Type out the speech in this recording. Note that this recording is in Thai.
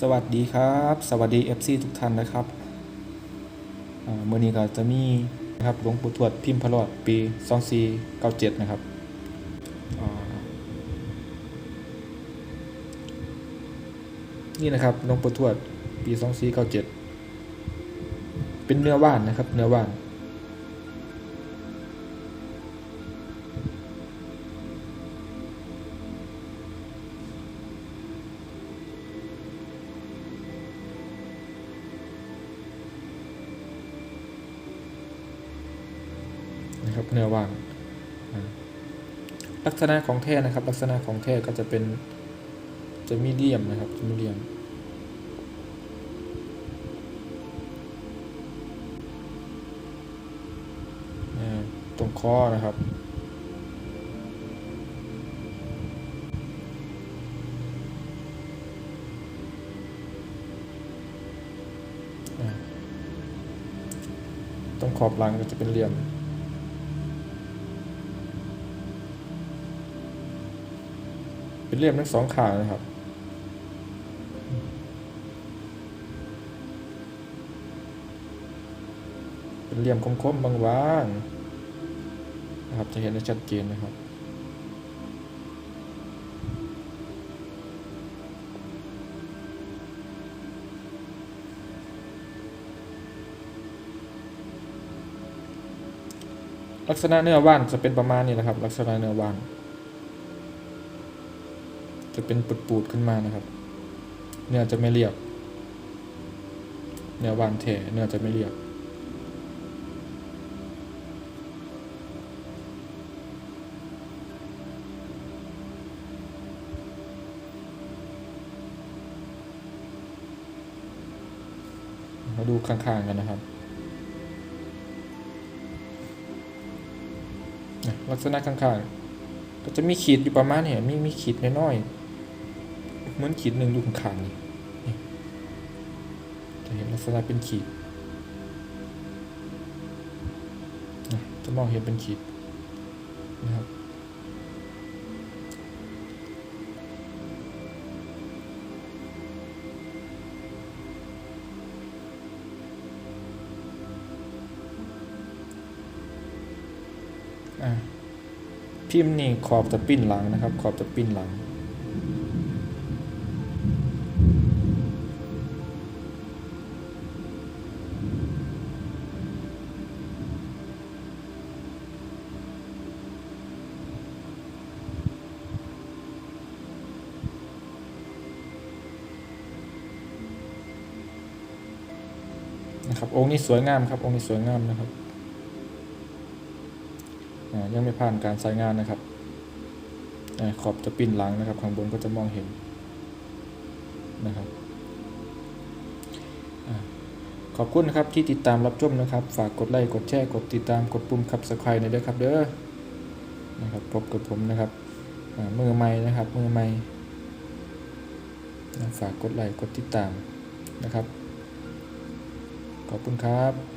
สวัสดีครับ สวัสดี FC ทุกท่านนะครับอ่ามื่อนี้ก็จะมีนะครับหลวงปู่ทวดพิมพ์พระรอดปี 2497 นะครับนี่นะครับหลวงปู่ทวดปี 2497 เป็นเนื้อว่านนะครับ เนื้อว่าน ครับเนื้อว่างลักษณะของแท้นะครับ ลักษณะของแท้ก็จะเป็นจะมีเดียมนะครับจะมีเดียมตรงคอนะครับตรงขอบหลังก็จะเป็นเหลี่ยม เป็นเหลี่ยมทั้งสองข้างนะครับ เป็นเหลี่ยมคมๆบางๆนะครับจะเห็นได้ชัดเจนนะครับลักษณะเนื้อว่านจะเป็นประมาณนี้นะครับ ลักษณะเนื้อว่าน จะเป็นปูดๆขึ้นมานะครับ เนื้อจะไม่เรียบ เนื้อวานแท้เนื้อจะไม่เรียบมาดูข้างๆกันนะครับ ลักษณะข้างๆ ก็จะมีขีดอยู่ประมาณเนี่ยมีมีขีดน้อยๆ เหมือนขีดหนึ่งอยู่ข้างๆนี่จะเห็นลักษณะเป็นขีดนะจะมองเห็นเป็นขีดนะครับอ่าพิมพ์นี่ขอบจะปิ้นหลังนะครับ ขอบจะปิ้นหลัง นะครับ องค์นี้สวยงามครับ องค์นี้สวยงามนะครับยังไม่ผ่านการใช้งานนะครับอขอบจะปิ้นหลังนะครับ ข้างบนก็จะมองเห็นนะครับอขอบคุณนะครับที่ติดตามรับชมนะครับ ฝากกดไลค์กดแชร์กดติดตามกดปุ่มขับสไครต์ในอยด้วยครับ เด้อนะครับพบกับผมนะครับมือใหม่นะครับมือใหม่ฝากกดไลค์กดติดตามนะครับ ขอบคุณครับ